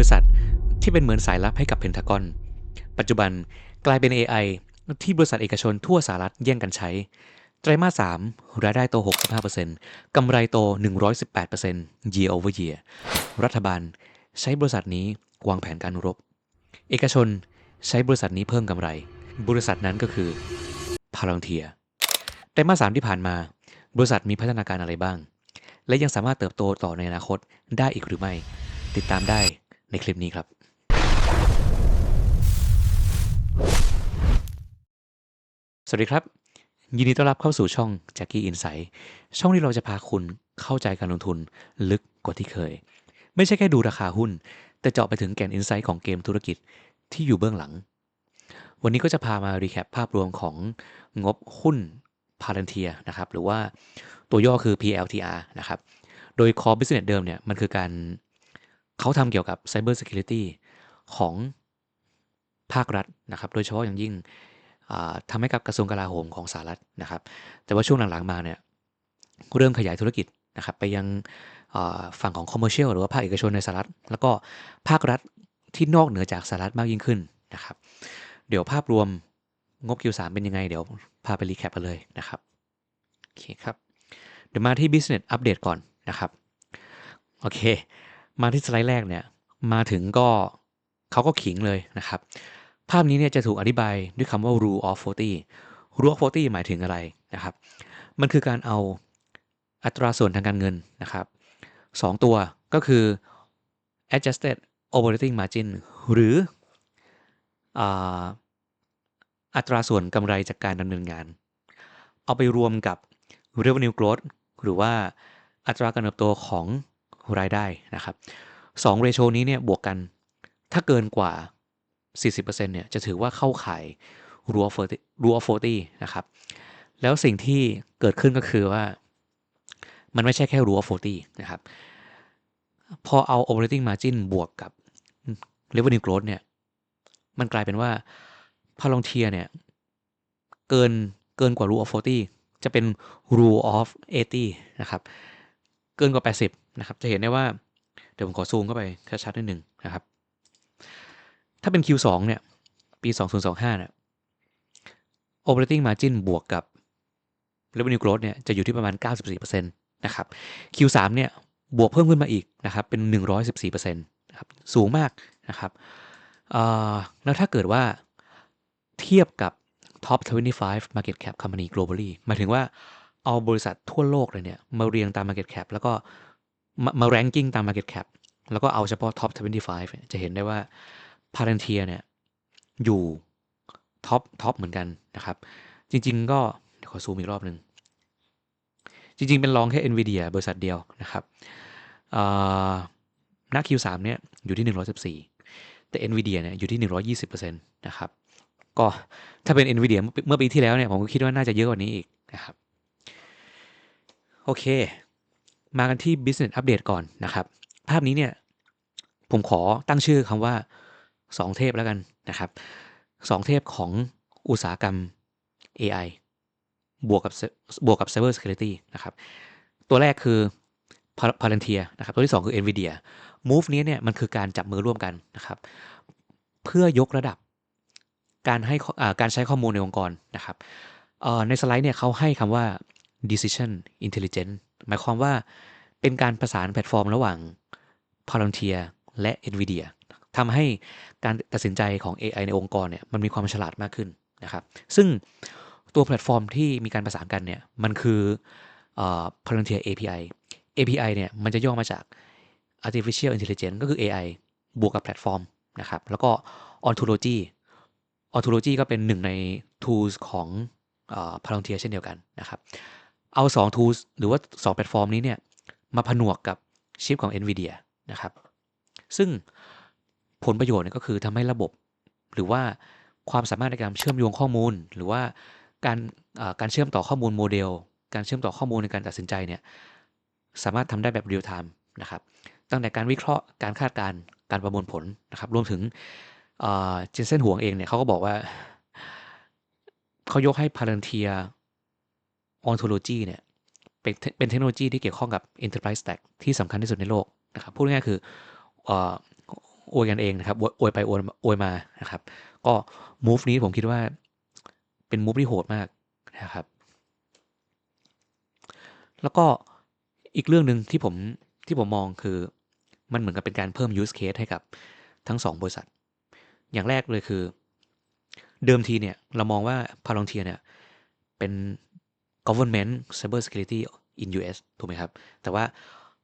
ริษัทที่เป็นเหมือนสายลับให้กับเพนทากอน ปัจจุบันกลายเป็น AI ที่บริษัทเอกชนทั่วสหรัฐแย่งกันใช้ ไตรมาส 3 รายได้โต 65%กำไรโต 118% year over year รัฐบาลใช้บริษัทนี้วางแผนการรบ เอกชนใช้บริษัทนี้เพิ่มกำไร บริษัทนั้นก็คือพาลังเทียไตรมาส 3 ที่ผ่านมา บริษัทมีพัฒนาการอะไรบ้าง และยังสามารถเติบโตต่อในอนาคตได้อีกหรือไม่ ติดตามได้ ในคลิปนี้ครับ สวัสดีครับ ยินดีต้อนรับเข้าสู่ช่อง Jackie Insight ช่องที่เราจะพาคุณเข้าใจการลงทุนลึกกว่าที่เคย ไม่ใช่แค่ดูราคาหุ้น แต่เจาะไปถึงแก่นอินไซต์ของเกมธุรกิจที่อยู่เบื้องหลัง วันนี้ก็จะพามารีแคปภาพรวมของงบหุ้น p a l a n t i r นะครับหรือว่าตัวย่อคือ PLTR นะครับโดย core business เดิมเนี่ยมันคือการ เขาทำเกี่ยวกับ Cyber Security ของภาครัฐนะครับ โดยเฉพาะอย่างยิ่งอ่าทำให้กับกระทรวงกลาโหมของสหรัฐนะครับ แต่ว่าช่วงหลังๆมาเนี่ยเริ่มขยายธุรกิจนะครับไปยังฝั่งของ commercial หรือว่าภาคเอกชนในสหรัฐ แล้วก็ภาครัฐที่นอกเหนือจากสหรัฐมากยิ่งขึ้นนะครับ เดี๋ยวภาพรวมงบ Q3 เป็นยังไง เดี๋ยวพาไปรีแคปกันเลยนะครับโอเคครับ เดี๋ยวมาที่ business update ก่อนนะครับ โอเค มาที่สไลด์แรกเนี่ยมาถึงก็เขาก็ขิงเลยนะครับ ภาพนี้เนี่ยจะถูกอธิบายด้วยคำว่า rule of 40 rule of 40 หมายถึงอะไรนะครับ มันคือการเอาอัตราส่วนทางการเงินนะครับสองตัวก็คือ adjusted operating margin หรืออาอัตราส่วนกำไรจากการดำเนินงาน เอาไปรวมกับ revenue growth หรือว่าอัตราการเติบโตของ รายได้นะครับสองเรโชนี้เนี่ยบวกกันถ้าเกินกว่า 40%เนี่ยจะถือว่าเข้าข่าย rule of 40 rule of 40นะครับแล้วสิ่งที่เกิดขึ้นก็คือว่า มันไม่ใช่แค่ rule of 40นะครับพอเอา operating margin บวกกับ revenue growth เนี่ยมันกลายเป็นว่าพาลองเทียเนี่ยเกินเกินกว่า rule of 40 จะเป็น rule of 80 นะครับ เกินกว่า 80 นะครับจะเห็นได้ว่าเดี๋ยวผมขอซูมเข้าไปชัดๆนิดหนึ่งนะครับ ถ้าเป็น Q2 เนี่ย ปี 2025เนี่ย operating margin บวกกับ revenue growth เนี่ยจะอยู่ที่ประมาณ 94%นะครับ Q3 เนี่ยบวกเพิ่มขึ้นมาอีกนะครับเป็น 114%นะครับสูงมากนะครับแล้วถ้าเกิดว่าเทียบกับ top 25 market cap company globally หมายถึงว่าเอาบริษัททั่วโลกเลยเนี่ย มาเรียงตาม market cap แล้วก็ มามา ranking ตาม market cap แล้วก็เอาเฉพาะ top 25 จะเห็นได้ว่า p a l a n t i r เนี่ยอยู่ท็อปท็อปเหมือนกันนะครับ จริง ๆ ก็เดี๋ยวขอซูมอีกรอบหนึ่ง จริง ๆ เป็นรองแค่ NVIDIA บริษัทเดียวนะครับหน้า Q3 เนี่ยอยู่ที่ 114 แต่ NVIDIA เนี่ยอยู่ที่ 120%นะครับ ก็ถ้าเป็น NVIDIA เมื่อปีที่แล้วเนี่ยผมก็คิดว่าน่าจะเยอะกว่านี้อีกนะครับ โอเค มากันที่ business update ก่อนนะครับ ภาพนี้เนี่ยผมขอตั้งชื่อคำว่า 2 เทพแล้วกันนะครับ 2 เทพของอุตสาหกรรม AI บวกกับบวกกับ Cyber Security นะครับ ตัวแรกคือ Palantir นะครับ ตัวที่ 2 คือ NVIDIA Move นี้เนี่ยมันคือการจับมือร่วมกันนะครับ เพื่อยกระดับการให้การใช้ข้อมูลในองค์กรนะครับในสไลด์เนี่ยเขาให้คำว่า decision intelligence หมายความว่าเป็นการประสานแพลตฟอร์มระหว่าง Palantir และ NVIDIA ทำให้การตัดสินใจของ AI ในองค์กรเนี่ยมันมีความฉลาดมากขึ้นนะครับ ซึ่งตัวแพลตฟอร์มที่มีการประสานกันเนี่ยมันคือ Palantir API API เนี่ยมันจะย่อมาจาก artificial intelligence ก็คือ AI บวกกับแพลตฟอร์มนะครับ แล้วก็ ontology ontology ก็เป็นหนึ่งใน tools ของพาลังเทียเช่นเดียวกันนะครับ เอา2 tools หรือว่า 2 แพลตฟอร์มนี้เนี่ยมาผนวกกับชิปของ NVIDIA นะครับ ซึ่งผลประโยชน์ก็คือทำให้ระบบ หรือว่าความสามารถในการเชื่อมโยงข้อมูล หรือว่าการการเชื่อมต่อข้อมูลโมเดล การเชื่อมต่อข้อมูลในการตัดสินใจเนี่ยสามารถทำได้แบบเรียลไทม์นะครับตั้งแต่การวิเคราะห์การคาดการณ์การประมวลผลนะครับ รวมถึงเจนเซนห่วงเองเนี่ยเขาก็บอกว่า เขายกให้ Palantir Ontology เนี่ย เป็นเป็นเทคโนโลยีที่เกี่ยวข้องกับ Enterprise Stack ที่สำคัญที่สุดในโลกนะครับพูดง่ายๆคืออวยกันเองนะครับอวยไปอวยมาอวยมานะครับ ก็ move นี้ผมคิดว่าเป็น move ที่โหดมากนะครับ แล้วก็อีกเรื่องหนึ่งที่ผมที่ผมมองคือมันเหมือนกับเป็นการเพิ่ม use case ให้กับทั้งสองบริษัท อย่างแรกเลยคือ เดิมทีเนี่ย เรามองว่า Palantir เนี่ย เป็น government cyber security in US ถูกไหมครับ แต่ว่า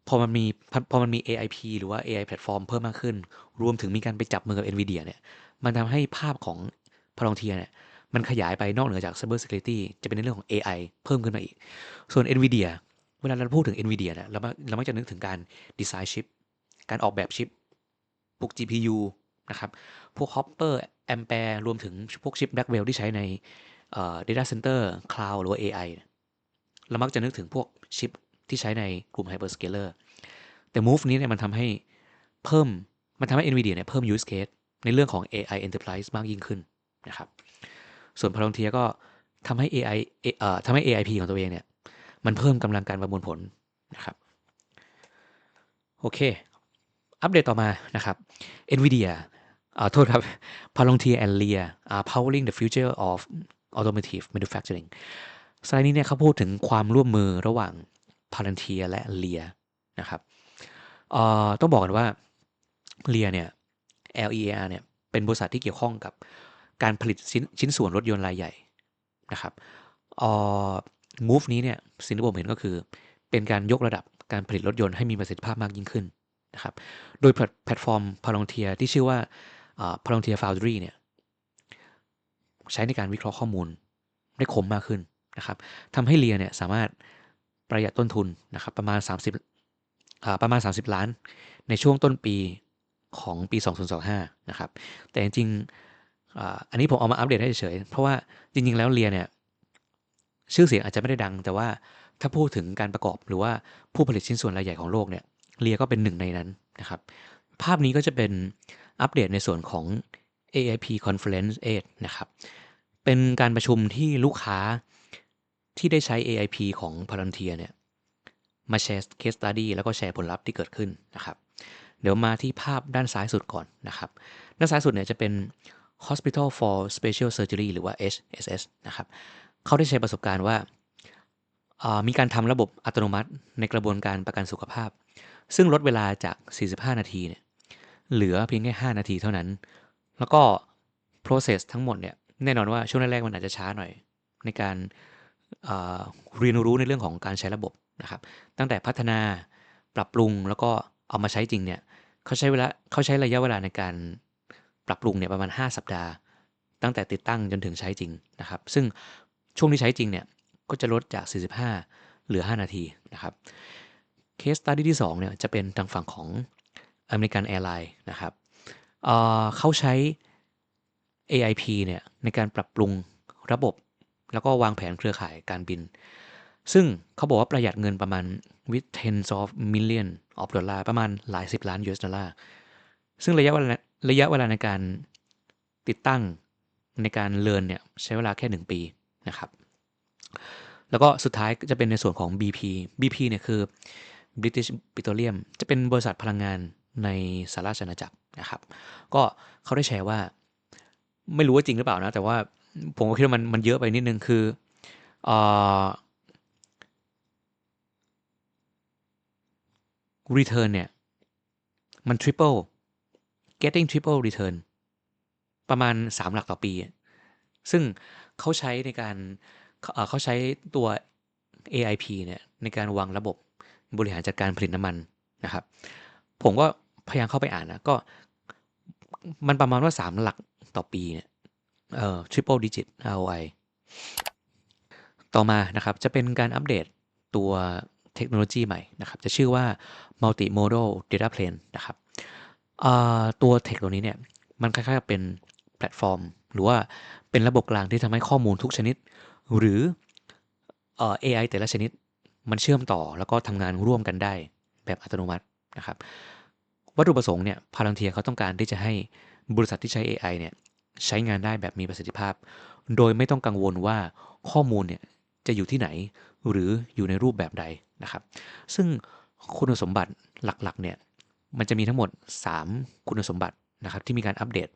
พอมันมีพอมันมี AIP หรือว่า AI platform เพิ่มมากขึ้น รวมถึงมีการไปจับมือกับ NVIDIA เนี่ย มันทำให้ภาพของ Palantir เนี่ย มันขยายไปนอกเหนือจาก cyber security จะเป็นในเรื่องของ AI เพิ่มขึ้นมาอีก ส่วน NVIDIA เวลาเราพูดถึง NVIDIA เนี่ยเราเรามักจะนึกถึงการดีไซน์ชิป การออกแบบชิปพวก GPU นะครับ พวก Hopper Ampere รวมถึงพวกชิป Blackwell ที่ใช้ใน Data Center Cloud หรือว่า AI เรามักจะนึกถึงพวกชิปที่ใช้ในกลุ่ม Hyperscaler แต่ Move นี้เนี่ยมันทำให้เพิ่มมันทำให้ NVIDIA เนี่ยเพิ่ม use case ในเรื่องของ AI Enterprise มากยิ่งขึ้นนะครับ ส่วน Palantir ก็ทำให้ AI เอ่อทำให้ AIP ของตัวเองเนี่ย มันเพิ่มกำลังการประมวลผลนะครับ โอเค อัปเดตต่อมานะครับ NVIDIA อ่าโทษครับ Palantir and Lear are powering the future of automotive manufacturing สไลด์นี้เนี่ยเขาพูดถึงความร่วมมือระหว่าง Palantir และ Lear นะครับต้องบอกกันว่า Lear เนี่ย LEAR เนี่ยเป็นบริษัทที่เกี่ยวข้องกับการผลิตชิ้นชิ้นส่วนรถยนต์รายใหญ่นะครับอ่อ move นี้เนี่ยสิ่งที่ผมเห็นก็คือ เป็นการยกระดับการผลิตรถยนต์ให้มีประสิทธิภาพมากยิ่งขึ้นนะครับโดยแพลตฟอร์ม Palantir ที่ชื่อว่า Palantir Foundry เนี่ยใช้ในการวิเคราะห์ข้อมูลได้คมมากขึ้น นะครับทำให้เรียเนี่ยสามารถประหยัดต้นทุนนะครับประมาณ 30ประมาณ 30 ล้าน ในช่วงต้นปีของปี 2025นะครับแต่จริงๆอันนี้ผมเอามาอัปเดตให้เฉย เพราะว่าจริง ๆ แล้วเรียเนี่ยชื่อเสียงอาจจะไม่ได้ดัง แต่ว่าถ้าพูดถึงการประกอบหรือว่าผู้ผลิตชิ้นส่วนรายใหญ่ของโลกเนี่ยเรียก็เป็นหนึ่งในนั้นนะครับภาพนี้ก็จะเป็นอัปเดตในส่วนของ AIP Conference 8นะครับเป็นการประชุมที่ลูกค้า ที่ได้ใช้ AIP ของ Palantir เนี่ยมาแชร์ case study แล้วก็แชร์ผลลัพธ์ที่เกิดขึ้นนะครับ เดี๋ยวมาที่ภาพด้านซ้ายสุดก่อนนะครับ ด้านซ้ายสุดเนี่ยจะเป็น Hospital for Special Surgery หรือว่า HSS นะครับเขาได้แชร์ประสบการณ์ว่ามีการทำระบบอัตโนมัติในกระบวนการประกันสุขภาพ ซึ่งลดเวลาจาก 45 นาทีเนี่ยเหลือเพียงแค่ 5 นาทีเท่านั้น แล้วก็ process ทั้งหมดเนี่ยแน่นอนว่าช่วงแรกๆมันอาจจะช้าหน่อย ในการ เรียนรู้ในเรื่องของการใช้ระบบนะครับ ตั้งแต่พัฒนาปรับปรุงแล้วก็เอามาใช้จริงเนี่ยเขาใช้เวลาเขาใช้ระยะเวลาในการปรับปรุงเนี่ยประมาณ 5 สัปดาห์ ตั้งแต่ติดตั้งจนถึงใช้จริงนะครับ ซึ่งช่วงที่ใช้จริงเนี่ยก็จะลดจาก 45 เหลือ 5 นาทีนะครับเคสตัดดี้ที่2เนี่ยจะเป็นทางฝั่งของอเมริกันแอร์ไลน์นะครับเเขาใช้ AIP เนี่ยในการปรับปรุงระบบ แล้วก็วางแผนเครือข่ายการบิน ซึ่งเขาบอกว่าประหยัดเงินประมาณ with tens of million of dollar ประมาณหลายสิบล้าน US ดอลลาร์ ซึ่งระยะเวลาระยะเวลาในการติดตั้งในการเลินเนี่ยใช้เวลาแค่ 1 ปีนะครับ แล้วก็สุดท้ายจะเป็นในส่วนของ BP BP เนี่ยคือ British Petroleum จะเป็นบริษัทพลังงานในสหราชอาณาจักรนะครับ ก็เขาได้แชร์ว่า ไม่รู้ว่าจริงหรือเปล่านะ แต่ว่า ผมก็คิดว่ามันมันเยอะไปนิดนึงคืออ return เนี่ย มัน triple getting triple return ประมาณ 3 หลักต่อปี ซึ่งเขาใช้ในการเขาใช้ตัว AIP เนี่ยในการวางระบบบริหารจัดการผลิตน้ำมันนะครับ ผมก็พยายามเข้าไปอ่านนะ ก็มันประมาณว่า 3 หลักต่อปีเนี่ย เอ่อ triple digit ROI ต่อมานะครับจะเป็นการอัปเดตตัวเทคโนโลยีใหม่นะครับ จะชื่อว่า multimodal data plane นะครับตัวเทคโนโลยีเนี่ยมันคล้ายๆเป็นแพลตฟอร์ม หรือว่าเป็นระบบกลางที่ทำให้ข้อมูลทุกชนิด หรืออ AI แต่ละชนิดมันเชื่อมต่อแล้วก็ทำงานร่วมกันได้แบบอัตโนมัตินะครับ วัตถุประสงค์เนี่ยพาลังเทียเขาต้องการที่จะให้บริษัทที่ใช้ AI เนี่ย ใช้งานได้แบบมีประสิทธิภาพ โดยไม่ต้องกังวลว่าข้อมูลเนี่ยจะอยู่ที่ไหนหรืออยู่ในรูปแบบใดนะครับ ซึ่งคุณสมบัติหลักๆเนี่ยมันจะมีทั้งหมด 3 คุณสมบัตินะครับที่มีการอัปเดต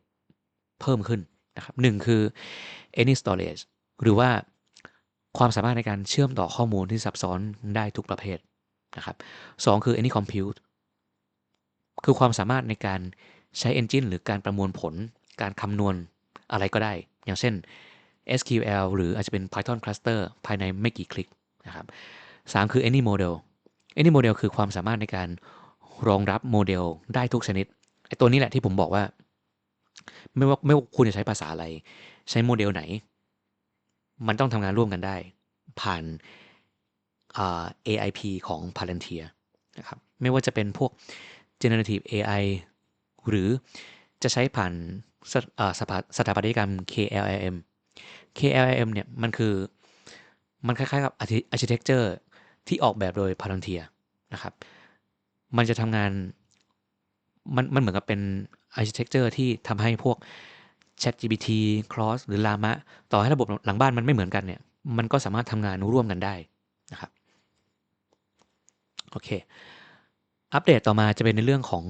เพิ่มขึ้นนะครับหนึ่งคือ any storage หรือว่าความสามารถในการเชื่อมต่อข้อมูลที่ซับซ้อนได้ทุกประเภทนะครับสองคือ any compute คือความสามารถในการใช้ engine หรือการประมวลผล การคำนวณอะไรก็ได้ อย่างเช่น SQL หรืออาจจะเป็น Python cluster ภายในไม่กี่คลิกนะครับสามคือ any model any model คือความสามารถในการรองรับโมเดลได้ทุกชนิดไอ้ตัวนี้แหละที่ผมบอกว่า ไม่ว่าไม่ว่าคุณจะใช้ภาษาอะไร ใช้โมเดลไหน มันต้องทำงานร่วมกันได้ ผ่าน AIP ของ Palantir นะครับไม่ว่าจะเป็นพวก generative AI หรือจะใช้ผ่าน สสสถาปัตยกรรม KLM KLM เนี่ยมันคือมันคล้ายๆกับ architecture ที่ออกแบบโดย Palantir นะครับ มันจะทำงานมันมันเหมือนกับเป็น architecture ที่ทำให้พวก ChatGPT Cross หรือ Llama ต่อให้ระบบหลังบ้านมันไม่เหมือนกันเนี่ย มันก็สามารถทำงานร่วมกันได้นะครับ โอเค อัปเดตต่อมาจะเป็นในเรื่องของ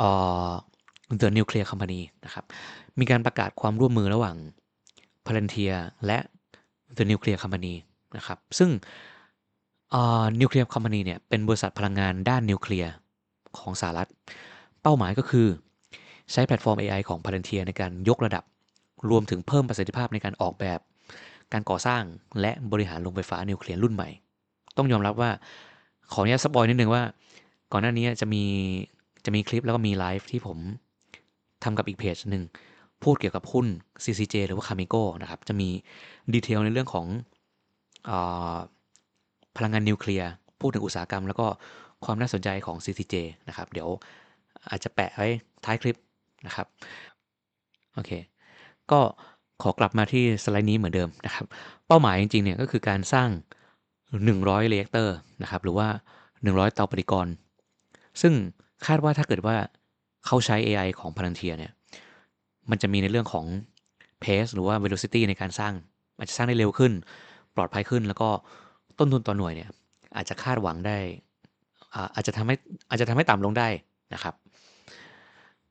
ออ The Nuclear Company นะครับ มีการประกาศความร่วมมือระหว่าง Palantir และ The Nuclear Company นะครับ ซึ่งนิวเคลียร์คอมพานีเนี่ย เป็นบริษัทพลังงานด้านนิวเคลียร์ของสหรัฐ เป้าหมายก็คือ ใช้แพลตฟอร์ม AI ของ Palantir ในการยกระดับ รวมถึงเพิ่มประสิทธิภาพในการออกแบบ การก่อสร้างและบริหารโรงไฟฟ้านิวเคลียร์รุ่นใหม่ ต้องยอมรับว่า ขออนุญาตสปอยนิดนึงว่า ก่อนหน้านี้จะมีจะมีคลิปแล้วก็มีไลฟ์ที่ผม ทำกับอีกเพจหนึ่งพูดเกี่ยวกับหุ้น CCJ หรือว่า Camigo นะครับ จะมีดีเทลในเรื่องของอพลังงานนิวเคลียร์ พูดถึงอุตสาหกรรม แล้วก็ความน่าสนใจของ CCJ นะครับ เดี๋ยวอาจจะแปะไว้ท้ายคลิปนะครับ โอเค ก็ขอกลับมาที่สไลด์นี้เหมือนเดิมนะครับ เป้าหมายจริงๆเนี่ยก็คือการสร้าง 100เรีแอคเตอร์นะครับ หรือว่า 100 เตาปฏิกรณ์ซึ่งคาดว่าถ้าเกิดว่า เข้าใช้ AI ของ Palantir เนี่ย มันจะมีในเรื่องของ pace หรือว่า velocity ในการสร้าง อาจจะสร้างได้เร็วขึ้น ปลอดภัยขึ้น แล้วก็ต้นทุนต่อหน่วยเนี่ย อาจจะคาดหวังได้ อาจจะทำให้อาจจะทำให้ต่ำลงได้นะครับ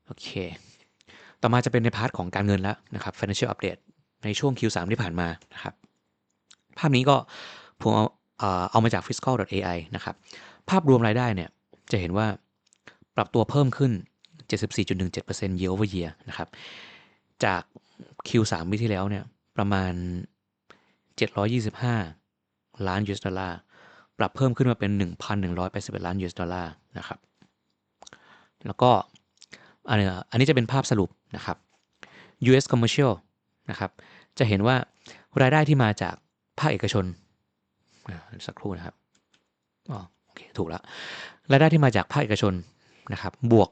โอเค ต่อมาจะเป็นในพาร์ทของการเงินแล้วนะครับ financial update ในช่วง Q3 ที่ผ่านมานะครับ ภาพนี้ก็ผมเอาเอามาจาก fiscal.ai นะครับ ภาพรวมรายได้เนี่ย จะเห็นว่าปรับตัวเพิ่มขึ้น 74.17% year over year นะครับ จาก Q3 ปีที่แล้วเนี่ย ประมาณ 725 ล้าน US ดอลลาร์ ปรับเพิ่มขึ้นมาเป็น 1,181 ล้าน US ดอลลาร์นะครับ แล้วก็อันนี้อันนี้จะเป็นภาพสรุปนะครับ US commercial นะครับ จะเห็นว่ารายได้ที่มาจากภาคเอกชน สักครู่นะครับ อ๋อ โอเค ถูกแล้ว รายได้ที่มาจากภาคเอกชน นะครับบวก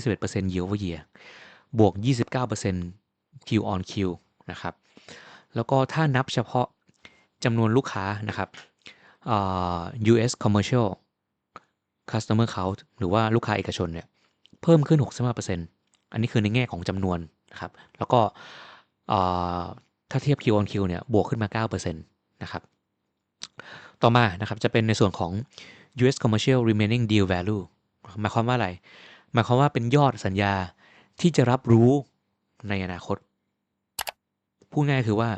121% year over year บวก 29% Q on Q นะครับแล้วก็ถ้านับเฉพาะจำนวนลูกค้านะครับ US commercial customer count หรือว่าลูกค้าเอกชนเนี่ยเพิ่มขึ้น 65%อันนี้คือในแง่ของจำนวนนะครับ แล้วก็ถ้าเทียบ Q on Q เนี่ยบวกขึ้นมา 9%นะครับต่อมานะครับจะเป็นในส่วนของ US commercial remaining deal value หมายความว่าอะไร หมายความว่าเป็นยอดสัญญาที่จะรับรู้ในอนาคต พูดง่ายคือว่า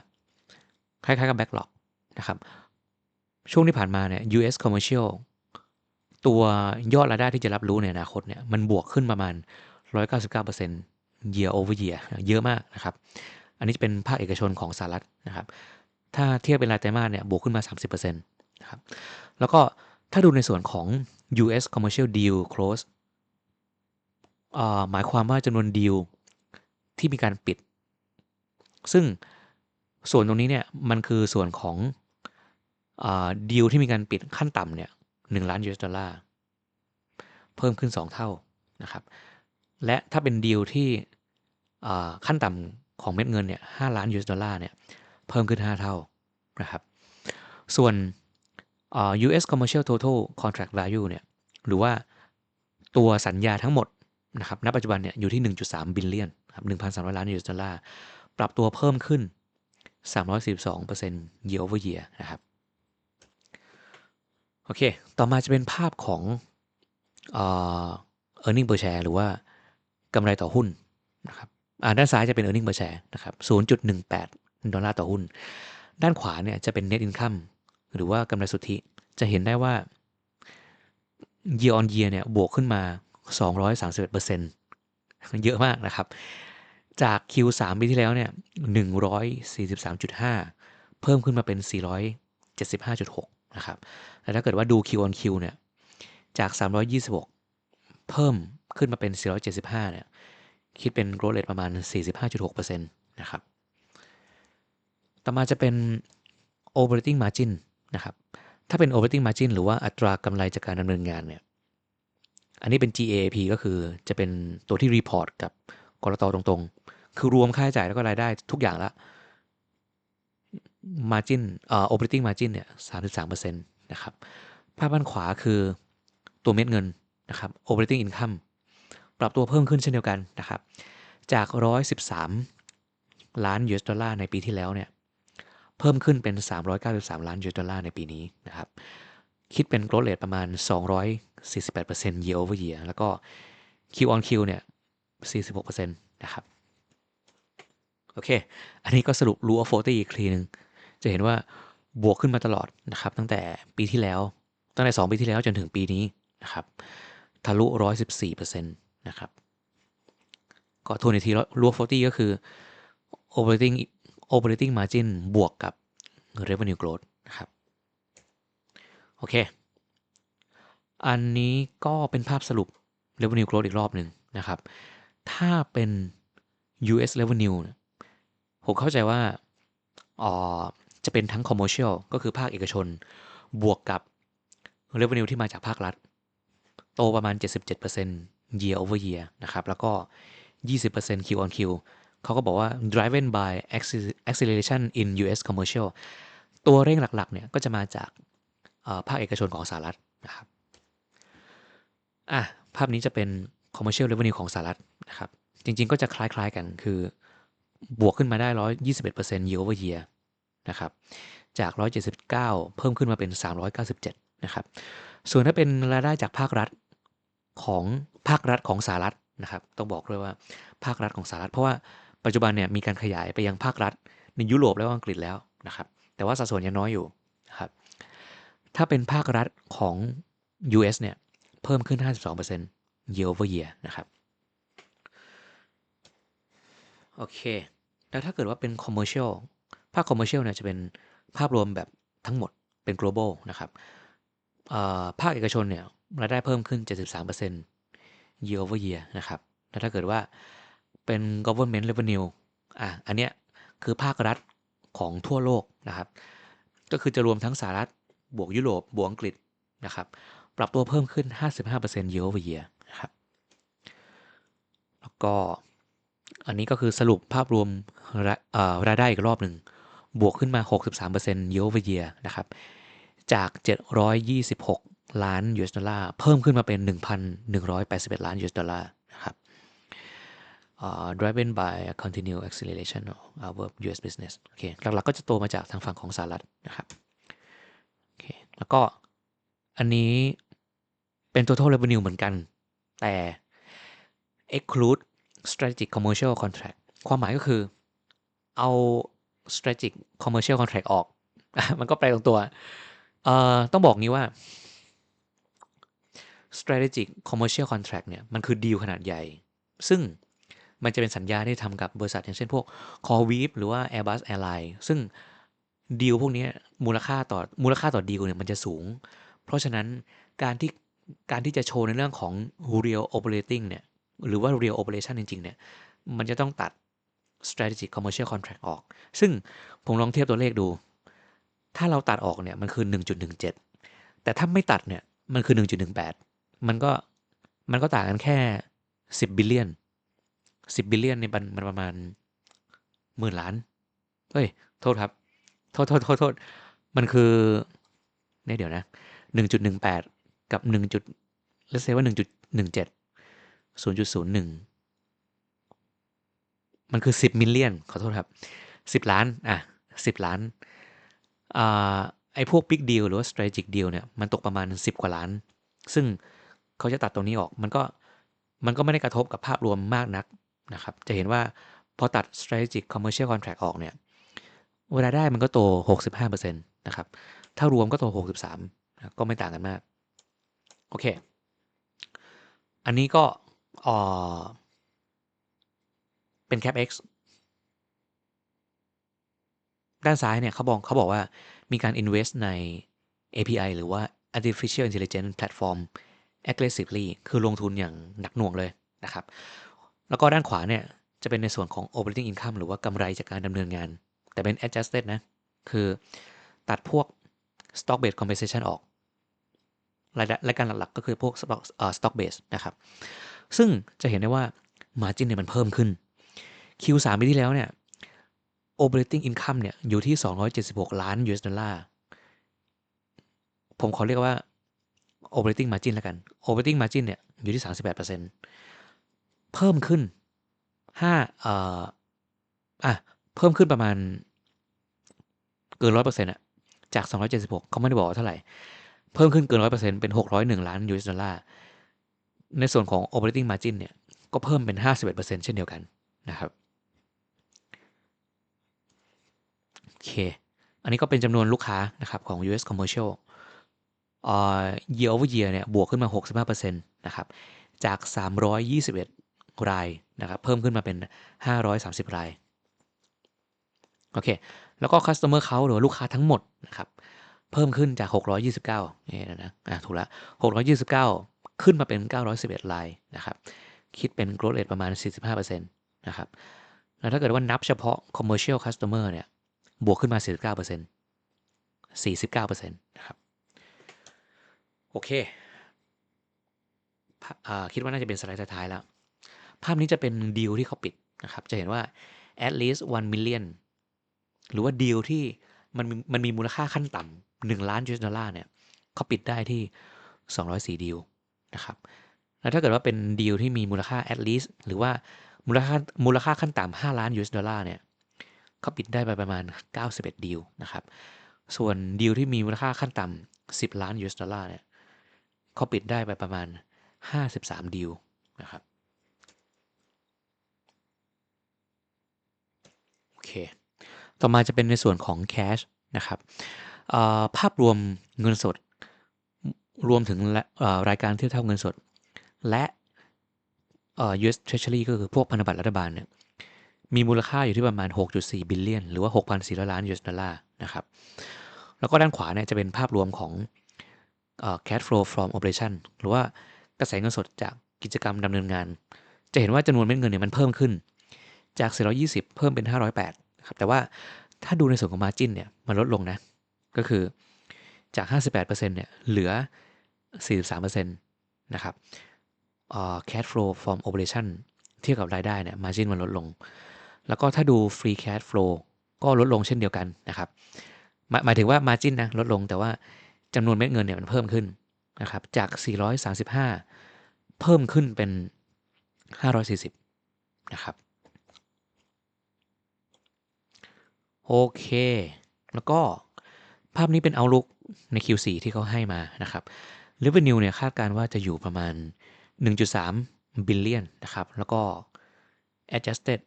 คล้ายๆกับ backlog นะครับ ช่วงที่ผ่านมาเนี่ย US commercial ตัวยอดรายได้ที่จะรับรู้ในอนาคตเนี่ยมันบวกขึ้นประมาณ 199% year over year เยอะมากนะครับ อันนี้จะเป็นภาคเอกชนของสหรัฐนะครับ ถ้าเทียบเป็นรายไตรมาสเนี่ยบวกขึ้นมา 30%นะครับ แล้วก็ถ้าดูในส่วนของ US commercial deal close หมายความว่าจำนวนดีลที่มีการปิด ซึ่งส่วนตรงนี้เนี่ยมันคือส่วนของดีลที่มีการปิดขั้นต่ำเนี่ยหนึ่งล้าน US ดอลลาร์เพิ่มขึ้น 2 เท่านะครับ และถ้าเป็นดีลที่ขั้นต่ำของเม็ดเงินเนี่ยห้าล้าน US ดอลลาร์เนี่ยเพิ่มขึ้น 5 เท่านะครับ ส่วน US commercial total contract value เนี่ยหรือว่าตัวสัญญาทั้งหมดนะครับณปัจจุบันเนี่ยอยู่ที่ 1.3 บิลเลียนครับ1,300 ล้านยูเอสดอลลาร์ปรับตัวเพิ่มขึ้น 342% year over year นะครับโอเค ต่อมาจะเป็นภาพของ uh, e a r n i n g per share หรือว่ากำไรต่อหุ้นนะครับด้านซ้ายจะเป็น e a r n i n g per share นะครับ 0.18 ดอลลาร์ต่อหุ้น ด้านขวาเนี่ยจะเป็น net income หรือว่ากำไรสุทธิ จะเห็นได้ว่า year on year เนี่ยบวกขึ้นมา 231%เยอะมากนะครับ จาก Q3 ปีที่แล้วเนี่ย 143.5 เพิ่มขึ้นมาเป็น 475.6 นะครับ แต่ถ้าเกิดว่าดู Q on Q เนี่ย จาก 326 เพิ่มขึ้นมาเป็น 475 เนี่ย คิดเป็น growth rate ประมาณ 45.6%นะครับ ต่อมาจะเป็น operating margin นะครับถ้าเป็น operating margin หรือว่าอัตรากำไรจากการดำเนินงานเนี่ยอันนี้เป็น GAAP ก็คือจะเป็นตัวที่ report กับกรตตรงๆ คือรวมค่าใช้จ่ายแล้วก็รายได้ทุกอย่างละ margin เอ่อ operating margin เนี่ย33%นะครับภาพด้านขวาคือตัวเม็ดเงินนะครับ operating income ปรับตัวเพิ่มขึ้นเช่นเดียวกันนะครับ จาก 113 ล้าน US ดอลลาร์ในปีที่แล้วเนี่ย เพิ่มขึ้นเป็น 393 ล้าน US ดอลลาร์ในปีนี้นะครับ คิดเป็น growth rate ประมาณ 248% year over year แล้วก็ Q on Q เนี่ย 46%นะครับ โอเค อันนี้ก็สรุป Rule of 40 อีกทีหนึ่ง จะเห็นว่าบวกขึ้นมาตลอดนะครับ ตั้งแต่ปีที่แล้ว ตั้งแต่ 2 ปีที่แล้วจนถึงปีนี้นะครับ ทะลุ 114%นะครับ ก็ทวนอีกที Rule of 40 ก็คือ operating operating margin บวกกับ revenue growth นะครับ โอเค อันนี้ก็เป็นภาพสรุป revenue growth อีกรอบหนึ่งนะครับ ถ้าเป็น US revenue ผมเข้าใจว่าอ๋อจะเป็นทั้ง commercial ก็คือภาคเอกชน บวกกับ revenue ที่มาจากภาครัฐ โตประมาณ 77% year over year นะครับ แล้วก็ 20% Q on Q เขาก็บอกว่า driven by acceleration in US commercial ตัวเร่งหลักๆเนี่ยก็จะมาจากภาคเอกชนของสหรัฐนะครับอะภาพนี้จะเป็น commercial revenue ของสหรัฐนะครับ จริงๆก็จะคล้ายๆกันคือบวกขึ้นมาได้ 121% year over year นะครับ จาก 179 เพิ่มขึ้นมาเป็น 397 นะครับ ส่วนถ้าเป็นรายได้จากภาครัฐของภาครัฐของสหรัฐนะครับ ต้องบอกด้วยว่าภาครัฐของสหรัฐ เพราะว่า ปัจจุบันเนี่ยมีการขยายไปยังภาครัฐ ในยุโรปและอังกฤษแล้วนะครับ แต่ว่าสัดส่วนยังน้อยอยู่นะครับ ถ้าเป็นภาครัฐของ US เนี่ยเพิ่มขึ้น 52% year over year นะครับ โอเค แล้วถ้าเกิดว่าเป็น commercial ภาค commercial เนี่ยจะเป็นภาพรวมแบบทั้งหมดเป็น global นะครับภาคเอกชนเนี่ยรายได้เพิ่มขึ้น 73% year over year นะครับ แล้วถ้าเกิดว่า เป็น government revenue อะอันเนี้ยคือภาครัฐของทั่วโลกนะครับ ก็คือจะรวมทั้งสหรัฐบวกยุโรปบวกอังกฤษนะครับ ปรับตัวเพิ่มขึ้น 55% year over year นะครับ แล้วก็อันนี้ก็คือสรุปภาพรวมรายได้อีกรอบหนึ่ง บวกขึ้นมา 63% year over year นะครับ จาก 726 ล้าน US ดอลลาร์ เพิ่มขึ้นมาเป็น 1,181 ล้าน US ดอลลาร์นะครับ uh, driven by a continued acceleration of our US business โอเคหลักๆก็จะโตมาจากทางฝั่งของสหรัฐนะครับโอเคแล้วก็อันนี้เป็น total revenue เหมือนกัน แต่ exclude strategic commercial contract ความหมายก็คือเอา strategic commercial contract ออก มันก็แปลตรงตัวเอ่อต้องบอกงี้ว่า strategic commercial contract เนี่ย มันคือดีลขนาดใหญ่ ซึ่ง มันจะเป็นสัญญาที่ทำกับบริษัทอย่างเช่นพวก c o r v e e p หรือว่า Airbus Airline ซึ่งดีลพวกนี้มูลค่าต่อมูลค่าต่อดีลเนี่ยมันจะสูง เพราะฉะนั้นการที่การที่จะโชว์ในเรื่องของ real operating เนี่ยหรือว่า real operation จริงๆเนี่ยมันจะต้องตัด strategic commercial contract ออก ซึ่งผมลองเทียบตัวเลขดู ถ้าเราตัดออกเนี่ยมันคือ 1.17 แต่ถ้าไม่ตัดเนี่ยมันคือ 1.18 มันก็มันก็ต่างกันแค่ 10 บิลเลียน 10บิลเลียนในมันมันประมาณหมื่นล้าน เฮ้ย โทษครับ โทษโทษโทษโทษมันคือเนี่ยเดี๋ยวนะ1.18กับ 1. จุดเลเซว่า1.17 0.01มันคือ10มิลเลียนขอโทษครับ10ล้าน อะ10ล้านอ่าไอ้พวก big deal หรือว่า strategic deal เนี่ย มันตกประมาณ 10 กว่าล้าน ซึ่งเขาจะตัดตรงนี้ออก มันก็ มันก็ไม่ได้กระทบกับภาพรวมมากนัก นะครับจะเห็นว่าพอตัด strategic commercial contract ออกเนี่ยเวลาได้มันก็โต 65%นะครับถ้ารวมก็โต 63 ก็ไม่ต่างกันมาก โอเค อันนี้ก็เอ่อเป็น CapEx ด้านซ้ายเนี่ยเขาบอกเขาบอกว่ามีการ invest ใน API หรือว่า artificial intelligence platform aggressively คือลงทุนอย่างหนักหน่วงเลยนะครับ แล้วก็ด้านขวาเนี่ยจะเป็นในส่วนของ operating income หรือว่ากำไรจากการดำเนินงาน แต่เป็น adjusted นะ คือตัดพวก stock based compensation ออกรายได้รายการหลักๆ ก็คือพวก stock เอ่อ stock base นะครับ ซึ่งจะเห็นได้ว่า margin เนี่ยมันเพิ่มขึ้น Q3 ปีที่แล้วเนี่ย operating income เนี่ยอยู่ที่ 276 ล้าน US ดอลลาร์ ผมขอเรียกว่า operating margin แล้วกัน operating margin เนี่ยอยู่ที่ 38%เเพิ่มขึ้น5เอ่ออะเพิ่มขึ้นประมาณเกิน100%อร์เซ็นต์อะจาก 276 เขาไม่ได้บอกว่าเท่าไหร่ เพิ่มขึ้นเกิน100%เปอร์เซ็นต์เป็น 601 ล้าน US ดอลลาร์ ในส่วนของ operating margin เนี่ย ก็เพิ่มเป็น 51%เซ็นต์เช่นเดียวกันนะครับ โอเค อันนี้ก็เป็นจำนวนลูกค้านะครับของ US commercial เอ่อ year over year เนี่ย บวกขึ้นมา 65%นะครับ จาก 321 รายนะครับเพิ่มขึ้นมาเป็น 530 รายโอเคแล้วก็ customer count หรือลูกค้าทั้งหมดนะครับเพิ่มขึ้นจาก 629นี่นะนะอะถูกละ 629 ขึ้นมาเป็น 911รายนะครับคิดเป็น growth rate ประมาณ 45%นะครับแล้วถ้าเกิดว่านับเฉพาะ commercial customer เนี่ยบวกขึ้นมา 49% 49%นะครับโอเคอคิดว่าน่าจะเป็นสไลด์สุดท้ายแล้ว ภาพนี้จะเป็นดีลที่เขาปิดนะครับ จะเห็นว่า at least 1 million หรือว่าดีลที่มันมันมีมูลค่าขั้นต่ำหนึ่งล้าน US ดอลลาร์เนี่ยเขาปิดได้ที่ 204 ดีลนะครับ แล้วถ้าเกิดว่าเป็นดีลที่มีมูลค่า at least หรือว่ามูลค่ามูลค่าขั้นต่ำ5ล้าน US ดอลลาร์เนี่ยเขาปิดได้ไปประมาณ 91 ดีลนะครับ ส่วนดีลที่มีมูลค่าขั้นต่ำ10 ล้าน US ดอลลาร์เนี่ยเขาปิดได้ไปประมาณ 53 ดีลนะครับ โอ เค ต่อมาจะเป็นในส่วนของ cash นะครับภาพรวมเงินสด รวมถึงรายการเทียบเท่าเงินสด และ US Treasury ก็คือพวกพันธบัตรรัฐบาลเนี่ยมีมูลค่าอยู่ที่ประมาณ 6.4 บิลเลียน หรือว่า 6,400 ล้าน US ดอลลาร์นะครับ แล้วก็ด้านขวาเนี่ยจะเป็นภาพรวมของ cash flow from operation หรือว่ากระแสเงินสดจากกิจกรรมดำเนินงาน จะเห็นว่าจำนวนเม็ดเงินเนี่ยมันเพิ่มขึ้น จาก 420 เพิ่มเป็น 508นะครับแต่ว่าถ้าดูในส่วนของ margin เนี่ยมันลดลงนะ ก็คือจาก 58%เนี่ยเหลือ 43%นะครับเอ่อ cash flow from operation เทียบกับรายได้เนี่ย margin มันลดลง แล้วก็ถ้าดู free cash flow ก็ลดลงเช่นเดียวกันนะครับ หมายหมายถึงว่า margin นะลดลงแต่ว่าจำนวนเม็ดเงินเนี่ยมันเพิ่มขึ้นนะครับจาก 435 เพิ่มขึ้นเป็น 540 นะครับ โอเค แล้วก็ภาพนี้เป็น outlook ใน Q4 ที่เขาให้มานะครับ revenue เนี่ยคาดการณ์ว่าจะอยู่ประมาณ 1.3 billion นะครับ แล้วก็ adjusted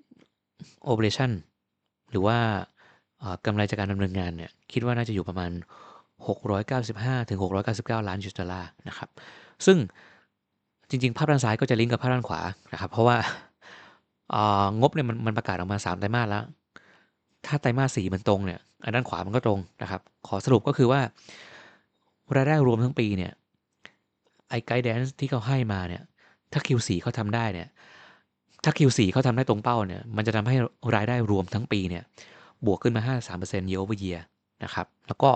operation หรือว่ากำไรจากการดำเนินงานเนี่ยคิดว่าน่าจะอยู่ประมาณ 695 ถึง 699 ล้านยูสดอลลาร์นะครับ ซึ่งจริงๆ ภาพด้านซ้ายก็จะลิงก์กับภาพด้านขวานะครับ เพราะว่างบเนี่ยมันมันประกาศออกมา 3 ไตรมาสแล้ว ถ้าไตรมาสสี่มันตรงเนี่ยอันด้านขวามันก็ตรงนะครับ ขอสรุปก็คือว่ารายได้รวมทั้งปีเนี่ยไอ้ไกด์แดนซ์ที่เขาให้มาเนี่ย ถ้า Q4 เขาทำได้เนี่ย ถ้า Q4 เขาทำได้ตรงเป้าเนี่ย มันจะทำให้รายได้รวมทั้งปีเนี่ย บวกขึ้นมา 53% year over year นะครับ แล้วก็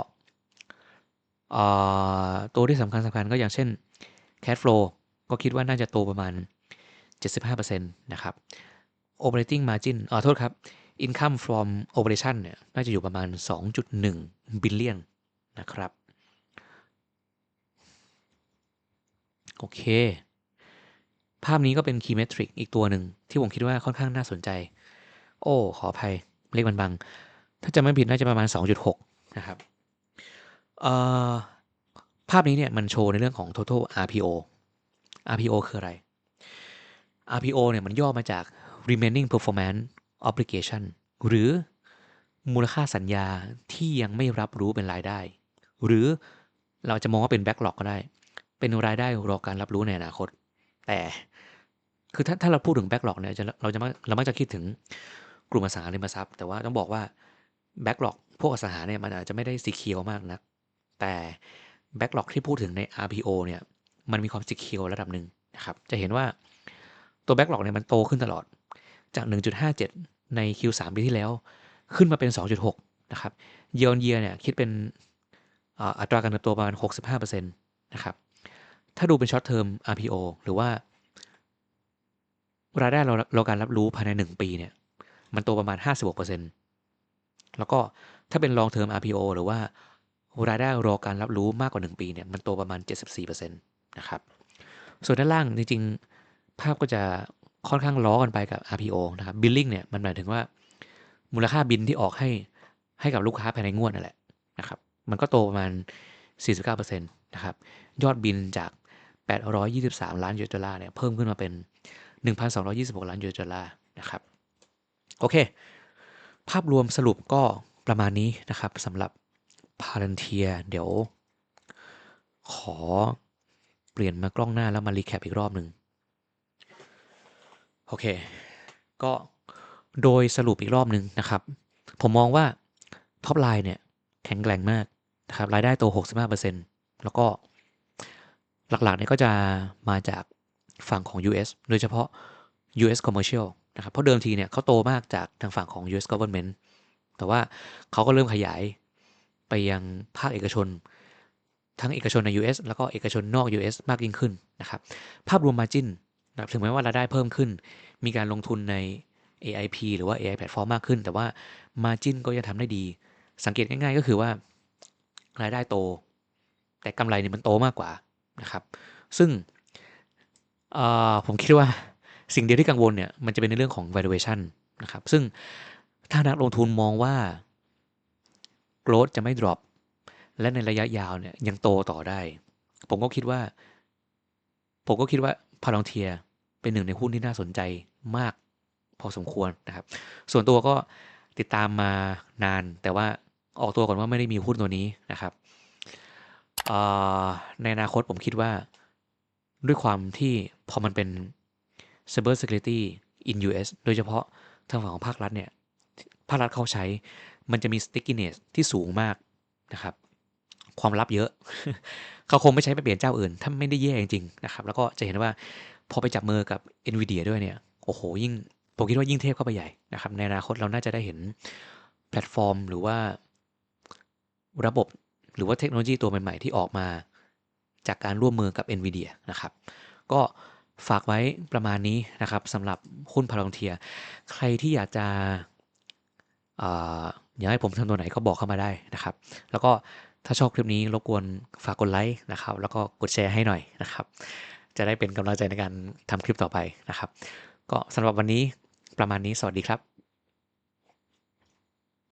ตัวที่สำคัญสำคัญก็อย่างเช่น cash flow ก็คิดว่าน่าจะโตประมาณ 75%นะครับ operating margin อ่อโทษครับ income from operation เนี่ยน่าจะอยู่ประมาณ 2.1 billion นะครับ โอเค ภาพนี้ก็เป็น key metric อีกตัวหนึ่ง ที่ผมคิดว่าค่อนข้างน่าสนใจ โอ้ ขออภัย เลขมันบัง ถ้าจะไม่ผิดน่าจะประมาณ 2.6 นะครับภาพนี้เนี่ยมันโชว์ในเรื่องของ total RPO RPO คืออะไร RPO เนี่ยมันย่อมาจาก remaining performance obligation หรือมูลค่าสัญญาที่ยังไม่รับรู้เป็นรายได้ หรือเราจะมองว่าเป็น backlog ก็ได้ เป็นรายได้รอการรับรู้ในอนาคต แต่คือถ้าถ้าเราพูดถึง backlog เนี่ยเราจะเรามักจะคิดถึงกลุ่มอสังหาริมทรัพย์ แต่ว่าต้องบอกว่า backlog พวกอสังหาเนี่ยมันอาจจะไม่ได้สีเขียวมากนัก แต่ backlog ที่พูดถึงใน RPO เนี่ย มันมีความสีเขียวระดับหนึ่งนะครับ จะเห็นว่าตัว backlog เนี่ยมันโตขึ้นตลอด จาก 1.57 ใน Q3 ปีที่แล้ว ขึ้นมาเป็น 2.6 นะครับ year on year เนี่ยคิดเป็นอัตราการเติบโตประมาณ 65%นะครับ ถ้าดูเป็น short term RPO หรือว่ารายได้เราเราการรับรู้ภายใน 1 ปีเนี่ยมันโตประมาณ 56%แล้วก็ถ้าเป็น long term RPO หรือว่ารายได้รอการรับรู้มากกว่า 1 ปีเนี่ยมันโตประมาณ 74%นะครับ ส่วนด้านล่างจริงๆ ภาพก็จะ ค่อนข้างล้อกันไปกับ RPO นะครับ billing เนี่ยมันหมายถึงว่ามูลค่าบินที่ออกให้ให้กับลูกค้าภายในงวดนั่นแหละนะครับมันก็โตประมาณ 49%นะครับยอดบินจาก 823 ล้านยูเอสดอลลาร์เนี่ยเพิ่มขึ้นมาเป็น 1,226 ล้านยูเอสดอลลาร์นะครับโอเค ภาพรวมสรุปก็ประมาณนี้นะครับสำหรับพา l ันเทียเดี๋ยว ขอเปลี่ยนมากล้องหน้าแล้วมารีแคปอีกรอบหนึ่ง โอเค ก็โดยสรุปอีกรอบหนึ่งนะครับ ผมมองว่าท็อปไลน์เนี่ยแข็งแกร่งมากนะครับรายได้โต 65%แล้วก็หลักๆเนี่ยก็จะมาจากฝั่งของ US โดยเฉพาะ US commercial นะครับ เพราะเดิมทีเนี่ยเขาโตมากจากทางฝั่งของ US government แต่ว่าเขาก็เริ่มขยายไปยังภาคเอกชน ทั้งเอกชนใน US แล้วก็เอกชนนอก US มากยิ่งขึ้นนะครับ ภาพรวม Margin นะครับถึงแม้ว่ารายได้เพิ่มขึ้น มีการลงทุนใน AIP หรือว่า AI Platform มากขึ้น แต่ว่า Margin ก็ยังทำได้ดี สังเกตง่ายๆ ก็คือว่ารายได้โต แต่กำไรเนี่ยมันโตมากกว่านะครับ ซึ่งผมคิดว่าสิ่งเดียวที่กังวลเนี่ยมันจะเป็นในเรื่องของ valuation นะครับ ซึ่งถ้านักลงทุนมองว่า growth จะไม่ drop และในระยะยาวเนี่ยยังโตต่อได้ ผมก็คิดว่า ผมก็คิดว่าพาลองเทีย เป็นหนึ่งในหุ้นที่น่าสนใจมากพอสมควรนะครับ ส่วนตัวก็ติดตามมานานแต่ว่าออกตัวก่อนว่าไม่ได้มีหุ้นตัวนี้นะครับในอนาคตผมคิดว่าด้วยความที่พอมันเป็น cyber security in US โดยเฉพาะทางฝั่งของภาครัฐเนี่ย ภาครัฐเข้าใช้ มันจะมี stickiness ที่สูงมากนะครับ ความลับเยอะ เขาคงไม่ใช้ไปเปลี่ยนเจ้าอื่น ถ้าไม่ได้แย่จริงๆนะครับ แล้วก็จะเห็นว่า พอไปจับมือกับ NVIDIA ด้วยเนี่ย โอ้โห ยิ่ง ผมคิดว่ายิ่งเทพเข้าไปใหญ่นะครับ ในอนาคตเราน่าจะได้เห็นแพลตฟอร์ม หรือว่าระบบหรือว่าเทคโนโลยีตัวใหม่ ๆ ที่ออกมา จากการร่วมมือกับ NVIDIA นะครับ ก็ฝากไว้ประมาณนี้นะครับสำหรับหุ้นพาลองเทีย ใครที่อยากจะอยากให้ผมทำตัวไหนก็บอกเข้ามาได้นะครับ แล้วก็ถ้าชอบคลิปนี้รบกวนฝากกดไลค์นะครับ แล้วก็กดแชร์ให้หน่อยนะครับ จะได้เป็นกำลังใจในการทำคลิปต่อไปนะครับ ก็สำหรับวันนี้ประมาณนี้สวัสดีครับ